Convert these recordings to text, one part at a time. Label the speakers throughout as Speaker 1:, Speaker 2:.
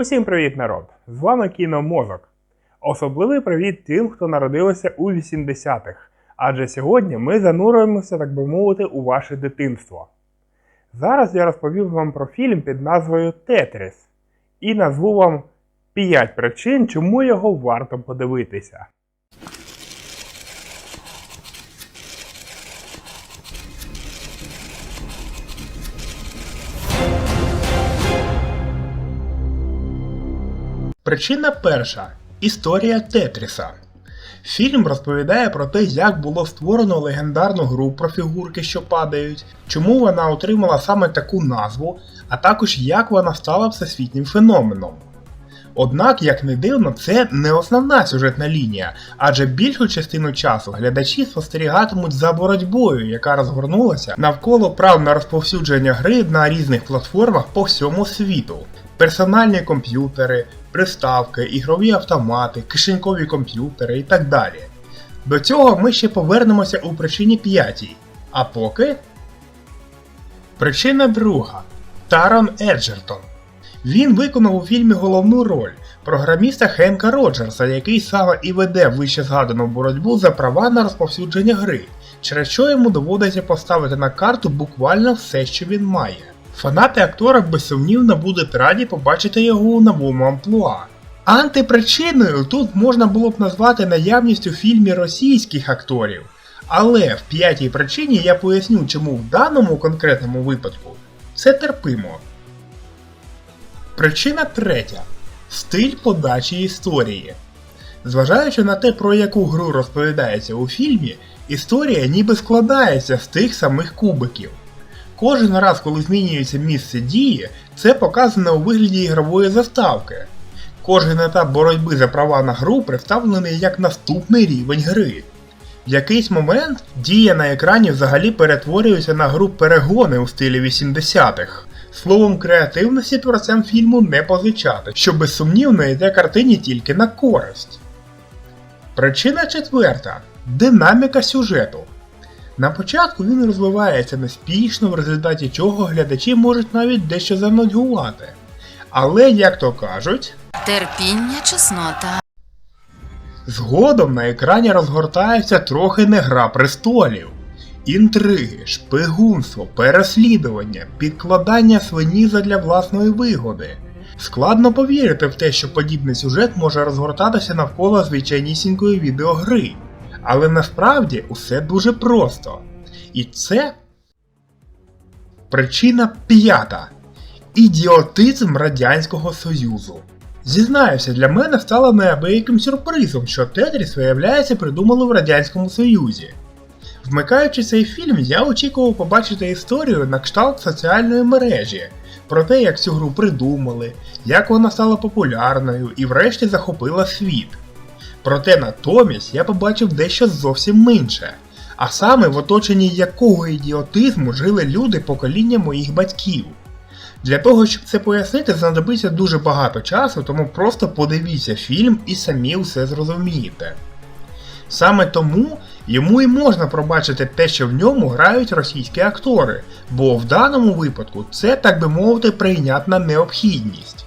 Speaker 1: Усім привіт, народ! З вами Кіномозок. Особливий привіт тим, хто народилися у 80-х. Адже сьогодні ми зануримося, так би мовити, у ваше дитинство. Зараз я розповім вам про фільм під назвою Тетріс і назву вам 5 причин, чому його варто подивитися. Причина перша історія Тетріса. Фільм розповідає про те, як було створено легендарну гру про фігурки, що падають, чому вона отримала саме таку назву, а також як вона стала всесвітнім феноменом. Однак, як не дивно, це не основна сюжетна лінія, адже більшу частину часу глядачі спостерігатимуть за боротьбою, яка розгорнулася навколо прав на розповсюдження гри на різних платформах по всьому світу. Персональні комп'ютери, приставки, ігрові автомати, кишенькові комп'ютери і так далі. До цього ми ще повернемося у причині п'ятій. А поки. Причина друга Тарон Еджертон. Він виконав у фільмі головну роль програміста Хенка Роджерса, який саме і веде вище згадану боротьбу за права на розповсюдження гри, через що йому доводиться поставити на карту буквально все, що він має. Фанати актора безсумнівно будуть раді побачити його у новому амплуа. Антипричиною тут можна було б назвати наявність у фільмі російських акторів. Але в п'ятій причині я поясню, чому в даному конкретному випадку це терпимо. Причина третя стиль подачі історії. Зважаючи на те, про яку гру розповідається у фільмі, історія ніби складається з тих самих кубиків. Кожен раз, коли змінюється місце дії, це показано у вигляді ігрової заставки. Кожен етап боротьби за права на гру представлений як наступний рівень гри. В якийсь момент дія на екрані взагалі перетворюється на гру перегони у стилі 80-х. Словом, креативності творцям фільму не позичати, що безсумнівно йде картині тільки на користь. Причина четверта динаміка сюжету. На початку він розвивається неспішно, в результаті чого глядачі можуть навіть дещо занудьгувати. Але, як то кажуть,
Speaker 2: Терпіння, чеснота.
Speaker 1: згодом на екрані розгортається трохи не гра престолів. Інтриги, шпигунство, переслідування, підкладання свині задля власної вигоди. Складно повірити в те, що подібний сюжет може розгортатися навколо звичайнісінької відеогри. Але насправді усе дуже просто. І це причина п'ята ідіотизм Радянського Союзу. Зізнаюся, для мене стало неабияким сюрпризом, що Тетріс, виявляється, придумали в Радянському Союзі. Вмикаючи цей фільм, я очікував побачити історію на кшталт соціальної мережі, про те, як цю гру придумали, як вона стала популярною і врешті захопила світ. Проте натомість я побачив дещо зовсім інше, а саме в оточенні якого ідіотизму жили люди покоління моїх батьків. Для того, щоб це пояснити, знадобиться дуже багато часу, тому просто подивіться фільм і самі все зрозумієте. Саме тому йому і можна пробачити те, що в ньому грають російські актори, бо в даному випадку це, так би мовити, прийнятна необхідність.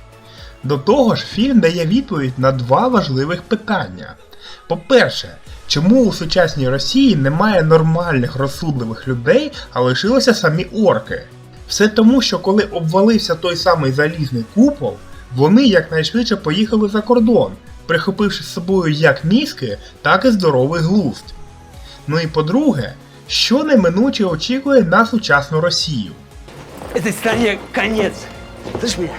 Speaker 1: До того ж, фільм дає відповідь на два важливих питання. По-перше, чому у сучасній Росії немає нормальних розсудливих людей, а лишилися самі орки? Все тому, що коли обвалився той самий залізний купол, вони якнайшвидше поїхали за кордон, прихопивши з собою як мізки, так і здоровий глузд. Ну і по-друге, що неминуче очікує на сучасну Росію.
Speaker 3: Этой стране конец. Слышь меня?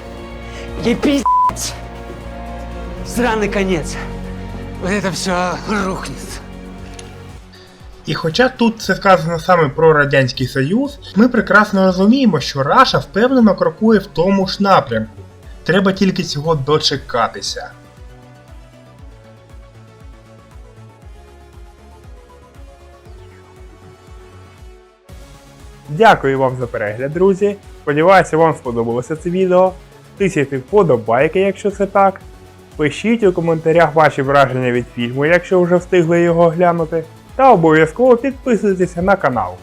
Speaker 3: Ей пиздец. Сраный конец. Вот это все рухнет.
Speaker 1: І хоча тут це сказано саме про Радянський Союз, ми прекрасно розуміємо, що Раша впевнено крокує в тому ж напрямку. Треба тільки цього дочекатися. Дякую вам за перегляд, друзі. Сподіваюся, вам сподобалося це відео. Тисяйте вподобайки, якщо це так. Пишіть у коментарях ваші враження від фільму, якщо вже встигли його глянути. Та обов'язково підписуйтеся на канал.